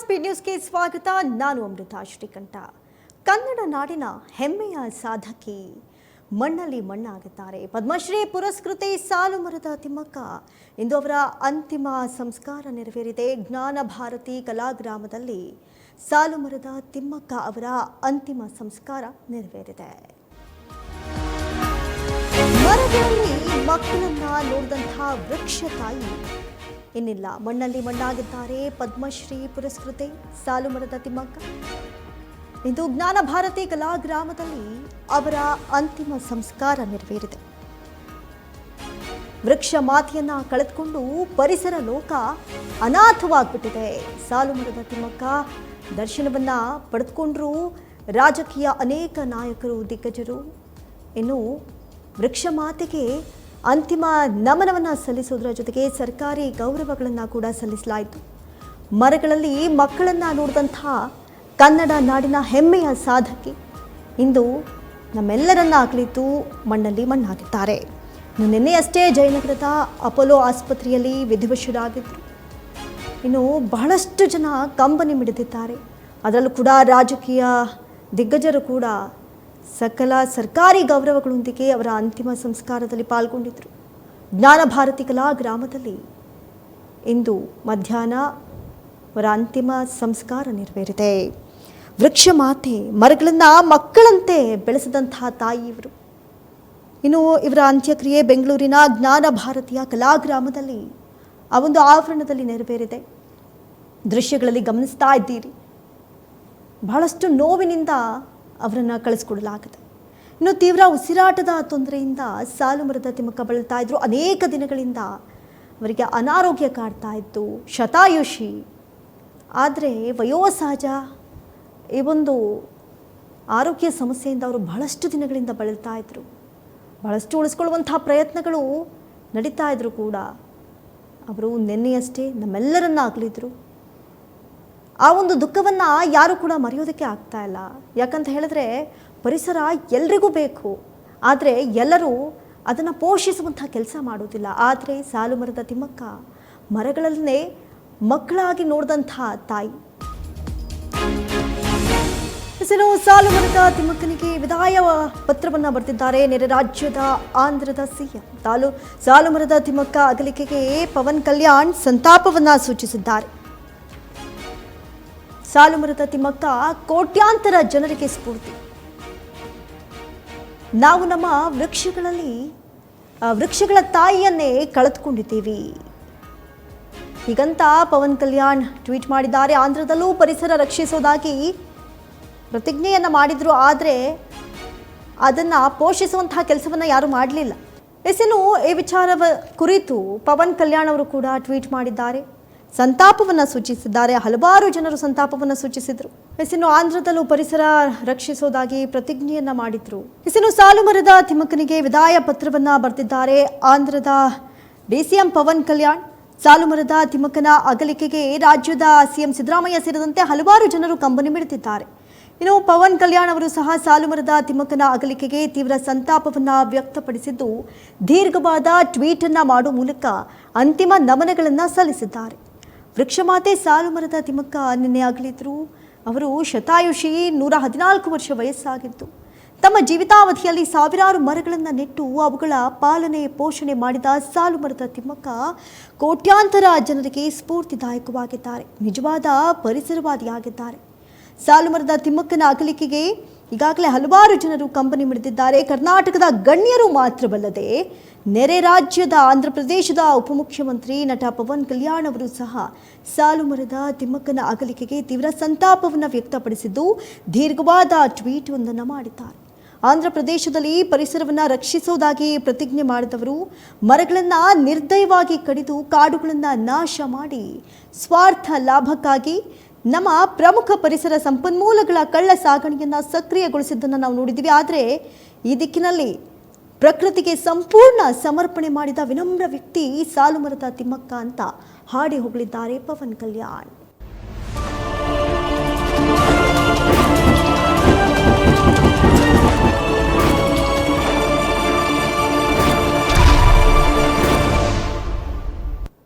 Speed ನ್ಯೂಸ್ಗೆ ಸ್ವಾಗತ. ನಾನು ಅಮೃತ ಶ್ರೀಕಂಠ. ಕನ್ನಡ ನಾಡಿನ ಹೆಮ್ಮೆಯ ಸಾಧಕಿ. ಮಣ್ಣಲ್ಲಿ ಮಣ್ಣಾಗುತ್ತಾರೆ. ಪದ್ಮಶ್ರೀ ಪುರಸ್ಕೃತೆ ಸಾಲು ಮರದ ತಿಮ್ಮಕ್ಕ. ಇಂದು ಅವರ ಅಂತಿಮ ಸಂಸ್ಕಾರ ನೆರವೇರಿದೆ. ಜ್ಞಾನ ಭಾರತಿ ಕಲಾಗ್ರಾಮದಲ್ಲಿ ಸಾಲು ಮರದ ತಿಮ್ಮಕ್ಕ ಅವರ ಅಂತಿಮ ಸಂಸ್ಕಾರ ನೆರವೇರಿದೆ. ಮರಗಳಲ್ಲಿ ಮಕ್ಕಳನ್ನ ನೋಡಿದಂತಹ ವೃಕ್ಷ ತಾಯಿ. ಇನ್ನಿಲ್ಲ. ಮಣ್ಣಲ್ಲಿ ಮಣ್ಣಾಗಿದ್ದಾರೆ ಪದ್ಮಶ್ರೀ ಪುರಸ್ಕೃತೆ. ಸಾಲು ಮರದ ತಿಮ್ಮಕ್ಕ. ಇಂದು ಜ್ಞಾನ ಭಾರತಿ ಕಲಾಗ್ರಾಮದಲ್ಲಿ ಅವರ ಅಂತಿಮ ಸಂಸ್ಕಾರ ನೆರವೇರಿದೆ. ವೃಕ್ಷ ಮಾತೆಯನ್ನ ಕಳೆದುಕೊಂಡು ಪರಿಸರ ಲೋಕ ಅನಾಥವಾಗ್ಬಿಟ್ಟಿದೆ. ಸಾಲು ಮರದ ತಿಮ್ಮಕ್ಕ ದರ್ಶನವನ್ನ ಪಡೆದುಕೊಂಡ್ರು ರಾಜಕೀಯ ಅನೇಕ ನಾಯಕರು, ದಿಗ್ಗಜರು. ಇನ್ನು ವೃಕ್ಷ ಮಾತೆಗೆ ಅಂತಿಮ ನಮನವನ್ನು ಸಲ್ಲಿಸುವುದರ ಜೊತೆಗೆ ಸರ್ಕಾರಿ ಗೌರವಗಳನ್ನು ಕೂಡ ಸಲ್ಲಿಸಲಾಯಿತು. ಮರಗಳಲ್ಲಿ ಮಕ್ಕಳನ್ನು ನೋಡಿದಂಥ ಕನ್ನಡ ನಾಡಿನ ಹೆಮ್ಮೆಯ ಸಾಧಕಿ ಇಂದು ನಮ್ಮೆಲ್ಲರನ್ನ ಅಗಲಿತು ಮಣ್ಣಲ್ಲಿ ಮಣ್ಣಾಗಿದ್ದಾರೆ. ನಿನ್ನೆಯಷ್ಟೇ ಜಯನಗರದ ಅಪೋಲೋ ಆಸ್ಪತ್ರೆಯಲ್ಲಿ ವಿಧಿವಶರಾಗಿದ್ದರು ಇನ್ನು ಬಹಳಷ್ಟು ಜನ ಕಂಬನಿ ಮಿಡಿದಿದ್ದಾರೆ. ಅದರಲ್ಲೂ ಕೂಡ ರಾಜಕೀಯ ದಿಗ್ಗಜರು ಕೂಡ ಸಕಲ ಸರ್ಕಾರಿ ಗೌರವಗಳೊಂದಿಗೆ ಅವರ ಅಂತಿಮ ಸಂಸ್ಕಾರದಲ್ಲಿ ಪಾಲ್ಗೊಂಡಿದ್ದರು. ಜ್ಞಾನ ಭಾರತಿ ಕಲಾ ಗ್ರಾಮದಲ್ಲಿ ಇಂದು ಮಧ್ಯಾಹ್ನ ಅವರ ಅಂತಿಮ ಸಂಸ್ಕಾರ ನೆರವೇರಿದೆ. ವೃಕ್ಷ ಮಾತೆ ಮರಗಳನ್ನು ಮಕ್ಕಳಂತೆ ಬೆಳೆಸಿದಂತಹ ತಾಯಿ ಇವರು. ಇನ್ನು ಇವರ ಅಂತ್ಯಕ್ರಿಯೆ ಬೆಂಗಳೂರಿನ ಜ್ಞಾನ ಭಾರತೀಯ ಕಲಾಗ್ರಾಮದಲ್ಲಿ ಆ ಒಂದು ಆವರಣದಲ್ಲಿ ನೆರವೇರಿದೆ. ದೃಶ್ಯಗಳಲ್ಲಿ ಗಮನಿಸ್ತಾ ಇದ್ದೀರಿ. ಬಹಳಷ್ಟು ನೋವಿನಿಂದ ಅವರನ್ನು ಕಳಿಸ್ಕೊಡಲಾಗುತ್ತೆ ಇನ್ನು ತೀವ್ರ ಉಸಿರಾಟದ ತೊಂದರೆಯಿಂದ ಸಾಲು ಮರದ ತಿಮ್ಮಕ್ಕ ಬಳಲ್ತಾ ಇದ್ದರು ಅನೇಕ ದಿನಗಳಿಂದ ಅವರಿಗೆ ಅನಾರೋಗ್ಯ ಕಾಡ್ತಾ ಇತ್ತು ಶತಾಯುಷಿ. ಆದರೆ ವಯೋಸಹಜ ಈ ಒಂದು ಆರೋಗ್ಯ ಸಮಸ್ಯೆಯಿಂದ ಅವರು ಬಹಳಷ್ಟು ದಿನಗಳಿಂದ ಬಳಲ್ತಾ ಇದ್ದರು ಬಹಳಷ್ಟು ಉಳಿಸ್ಕೊಳ್ಳುವಂಥ ಪ್ರಯತ್ನಗಳು ನಡೀತಾ ಇದ್ದರು ಕೂಡ. ಅವರು ನಿನ್ನೆಯಷ್ಟೇ ನಮ್ಮೆಲ್ಲರನ್ನ ಆಗಲಿದ್ರು ಆ ಒಂದು ದುಃಖವನ್ನು ಯಾರು ಕೂಡ ಮರೆಯೋದಕ್ಕೆ ಆಗ್ತಾ ಇಲ್ಲ. ಯಾಕಂತ ಹೇಳಿದ್ರೆ ಪರಿಸರ ಎಲ್ರಿಗೂ ಬೇಕು. ಆದರೆ ಎಲ್ಲರೂ ಅದನ್ನು ಪೋಷಿಸುವಂಥ ಕೆಲಸ ಮಾಡೋದಿಲ್ಲ. ಆದರೆ ಸಾಲು ಮರದ ತಿಮ್ಮಕ್ಕ, ಮರಗಳನ್ನೇ ಮಕ್ಕಳಾಗಿ ನೋಡಿದಂಥ ತಾಯಿ. ಹೆಸರು ಸಾಲು ಮರದ ತಿಮ್ಮಕ್ಕನಿಗೆ ವಿದಾಯ ಪತ್ರವನ್ನು ಬರೆದಿದ್ದಾರೆ. ನೆರೆ ರಾಜ್ಯದ ಆಂಧ್ರದ ಸಿಎಂ. ತಾಲು ಸಾಲು ಮರದ ತಿಮ್ಮಕ್ಕ ಅಗಲಿಕೆಗೆ ಪವನ್ ಕಲ್ಯಾಣ್ ಸಂತಾಪವನ್ನು ಸೂಚಿಸಿದ್ದಾರೆ. ಸಾಲು ಮರದ ತಿಮ್ಮಕ್ಕ ಕೋಟ್ಯಾಂತರ ಜನರಿಗೆ ಸ್ಫೂರ್ತಿ. ನಾವು ನಮ್ಮ ವೃಕ್ಷಗಳಲ್ಲಿ ವೃಕ್ಷಗಳ ತಾಯಿಯನ್ನೇ ಕಳೆದುಕೊಂಡಿದ್ದೀವಿ. ಹೀಗಂತ ಪವನ್ ಕಲ್ಯಾಣ್ ಟ್ವೀಟ್ ಮಾಡಿದ್ದಾರೆ. ಆಂಧ್ರದಲ್ಲೂ ಪರಿಸರ ರಕ್ಷಿಸೋದಾಗಿ ಪ್ರತಿಜ್ಞೆಯನ್ನ ಮಾಡಿದ್ರು, ಆದರೆ ಅದನ್ನ ಪೋಷಿಸುವಂತಹ ಕೆಲಸವನ್ನ ಯಾರು ಮಾಡಲಿಲ್ಲ. ಎಸೆನು ಈ ವಿಚಾರವ ಕುರಿತು ಪವನ್ ಕಲ್ಯಾಣ್ ಅವರು ಕೂಡ ಟ್ವೀಟ್ ಮಾಡಿದ್ದಾರೆ. ಸಂತಾಪವನ್ನ ಸೂಚಿಸಿದ್ದಾರೆ. ಹಲವಾರು ಜನರು ಸಂತಾಪವನ್ನು ಸೂಚಿಸಿದರು. ಹೆಸನು ಆಂಧ್ರದಲ್ಲೂ ಪರಿಸರ ರಕ್ಷಿಸೋದಾಗಿ ಪ್ರತಿಜ್ಞೆಯನ್ನ ಮಾಡಿದ್ರು. ಹೆಸನು ಸಾಲು ಮರದ ತಿಮ್ಮಕ್ಕನಿಗೆ ವಿದಾಯ ಪತ್ರವನ್ನ ಬರೆದಿದ್ದಾರೆ. ಆಂಧ್ರದ ಡಿಸಿಎಂ ಪವನ್ ಕಲ್ಯಾಣ್, ಸಾಲು ಮರದ ತಿಮ್ಮಕ್ಕನ ಅಗಲಿಕೆಗೆ ರಾಜ್ಯದ ಸಿಎಂ ಸಿದ್ದರಾಮಯ್ಯ ಸೇರಿದಂತೆ ಹಲವಾರು ಜನರು ಕಂಬನಿ ಮಿಡಿದಿದ್ದಾರೆ. ಇನ್ನು ಪವನ್ ಕಲ್ಯಾಣ್ ಅವರು ಸಹ ಸಾಲು ಮರದ ತಿಮ್ಮಕ್ಕನ ಅಗಲಿಕೆಗೆ ತೀವ್ರ ಸಂತಾಪವನ್ನು ವ್ಯಕ್ತಪಡಿಸಿದ್ದು, ದೀರ್ಘವಾದ ಟ್ವೀಟನ್ನು ಮಾಡುವ ಮೂಲಕ ಅಂತಿಮ ನಮನಗಳನ್ನು ಸಲ್ಲಿಸಿದ್ದಾರೆ. ವೃಕ್ಷಮಾತೆ ಸಾಲು ಮರದ ತಿಮ್ಮಕ್ಕ ನಿನ್ನೆ ಆಗಲಿದ್ರು ಅವರು ಶತಾಯುಷಿ ನೂರ ಹದಿನಾಲ್ಕು ವರ್ಷ ವಯಸ್ಸಾಗಿತ್ತು. ತಮ್ಮ ಜೀವಿತಾವಧಿಯಲ್ಲಿ ಸಾವಿರಾರು ಮರಗಳನ್ನು ನೆಟ್ಟು ಅವುಗಳ ಪಾಲನೆ, ಪೋಷಣೆ ಮಾಡಿದ ಸಾಲು ಮರದ ತಿಮ್ಮಕ್ಕ ಕೋಟ್ಯಾಂತರ ಜನರಿಗೆ ಸ್ಫೂರ್ತಿದಾಯಕವಾಗಿದ್ದಾರೆ. ನಿಜವಾದ ಪರಿಸರವಾದಿಯಾಗಿದ್ದಾರೆ. ಸಾಲು ಮರದ ತಿಮ್ಮಕ್ಕನ ಅಗಲಿಕೆಗೆ ಈಗಾಗಲೇ ಹಲವಾರು ಜನರು ಕಂಬನಿ ಮಿಡಿದಿದ್ದಾರೆ. ಕರ್ನಾಟಕದ ಗಣ್ಯರು ಮಾತ್ರವಲ್ಲದೆ ನೆರೆ ರಾಜ್ಯದ ಆಂಧ್ರ ಪ್ರದೇಶದ ಉಪಮುಖ್ಯಮಂತ್ರಿ ನಟ ಪವನ್ ಕಲ್ಯಾಣ್ ಅವರು ಸಹ ಸಾಲು ಮರದ ತಿಮ್ಮಕ್ಕನ ಅಗಲಿಕೆಗೆ ತೀವ್ರ ಸಂತಾಪವನ್ನು ವ್ಯಕ್ತಪಡಿಸಿದ್ದು, ದೀರ್ಘವಾದ ಟ್ವೀಟ್ ಒಂದನ್ನು ಮಾಡಿದ್ದಾರೆ. ಆಂಧ್ರ ಪ್ರದೇಶದಲ್ಲಿ ಪರಿಸರವನ್ನು ರಕ್ಷಿಸೋದಾಗಿ ಪ್ರತಿಜ್ಞೆ ಮಾಡಿದವರು, ಮರಗಳನ್ನು ನಿರ್ದಯವಾಗಿ ಕಡಿದು ಕಾಡುಗಳನ್ನು ನಾಶ ಮಾಡಿ ಸ್ವಾರ್ಥ ಲಾಭಕ್ಕಾಗಿ ನಮ್ಮ ಪ್ರಮುಖ ಪರಿಸರ ಸಂಪನ್ಮೂಲಗಳ ಕಳ್ಳ ಸಾಗಣೆಯನ್ನು ಸಕ್ರಿಯಗೊಳಿಸಿದ್ದನ್ನು ನಾವು ನೋಡಿದ್ದೀವಿ. ಆದರೆ ಈ ದಿಕ್ಕಿನಲ್ಲಿ ಪ್ರಕೃತಿಗೆ ಸಂಪೂರ್ಣ ಸಮರ್ಪಣೆ ಮಾಡಿದ ವಿನಮ್ರ ವ್ಯಕ್ತಿ ಸಾಲು ತಿಮ್ಮಕ್ಕ ಅಂತ ಹಾಡಿ ಹೊಗಳಿದ್ದಾರೆ ಪವನ್ ಕಲ್ಯಾಣ್.